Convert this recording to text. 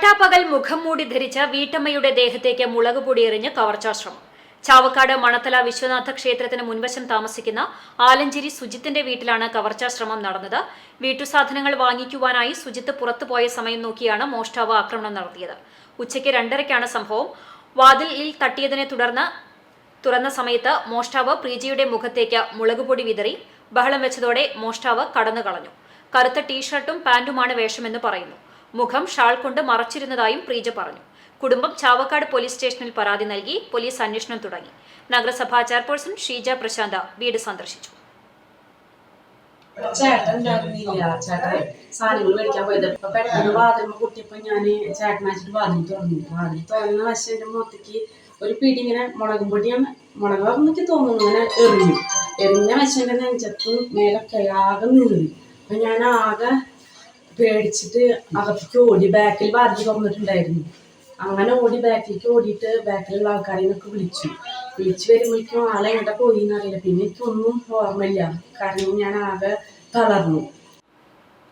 പട്ടാപ്പകൽ മുഖം മൂടി ധരിച്ച വീട്ടമ്മയുടെ ദേഹത്തേക്ക് മുളക് പൊടി എറിഞ്ഞ് കവർച്ചാശ്രമം. ചാവക്കാട് മണത്തല വിശ്വനാഥ ക്ഷേത്രത്തിന് മുൻവശം താമസിക്കുന്ന ആലഞ്ചേരി സുജിത്തിന്റെ വീട്ടിലാണ് കവർച്ചാശ്രമം നടന്നത്. വീട്ടുസാധനങ്ങൾ വാങ്ങിക്കുവാനായി സുജിത്ത് പുറത്തുപോയ സമയം നോക്കിയാണ് മോഷ്ടാവ് ആക്രമണം നടത്തിയത്. ഉച്ചയ്ക്ക് രണ്ടരയ്ക്കാണ് സംഭവം. വാതിലിൽ തട്ടിയതിനെ തുടർന്ന് തുറന്ന സമയത്ത് മോഷ്ടാവ് പ്രീജിയുടെ മുഖത്തേക്ക് മുളകുപൊടി വിതറി ബഹളം വെച്ചതോടെ മോഷ്ടാവ് കടന്നു കളഞ്ഞു കറുത്ത ടീഷർട്ടും പാന്റുമാണ് വേഷമെന്ന് പറയുന്നു. മുഖം ഷാൾ കൊണ്ട് മറച്ചിരുന്നതായും പ്രീജ പറഞ്ഞു. കുടുംബം ചാവക്കാട് പോലീസ് സ്റ്റേഷനിൽ പരാതി നൽകി പോലീസ് അന്വേഷണം തുടങ്ങി. നഗരസഭാ ചെയർപേഴ്സൺ ഷീജ പ്രശാന്ത വീട് സന്ദർശിച്ചു. മുഖത്തേക്ക് ഒരു പിടി ഇങ്ങനെ മുളകും പൊടിയാണ്. മുളക് എനിക്ക് തോന്നുന്നു ഇങ്ങനെ എറിഞ്ഞു. എറിഞ്ഞ വശം എന്റെ നെഞ്ചത്തും മേലൊക്കെ ആകെ നിന്നു. അപ്പൊ ഞാൻ ആകെ പേടിച്ചിട്ട് അകത്തേക്ക് ഓടി ബാക്കിൽ വാതിൽ തുറന്നിട്ടുണ്ടായിരുന്നു. അങ്ങനെ ഓടി ബാക്കിലേക്ക് ഓടിയിട്ട് ബാക്കിലുള്ള ആൾക്കാരെ നിന്നൊക്കെ വിളിച്ചു. വിളിച്ചു വരുമ്പോഴേക്കും ആളെ എവിടെ പോയി എന്നറിയില്ല. പിന്നെ എനിക്കൊന്നും ഓർമ്മയില്ല. കാരണം ഞാൻ ആകെ തളർന്നു.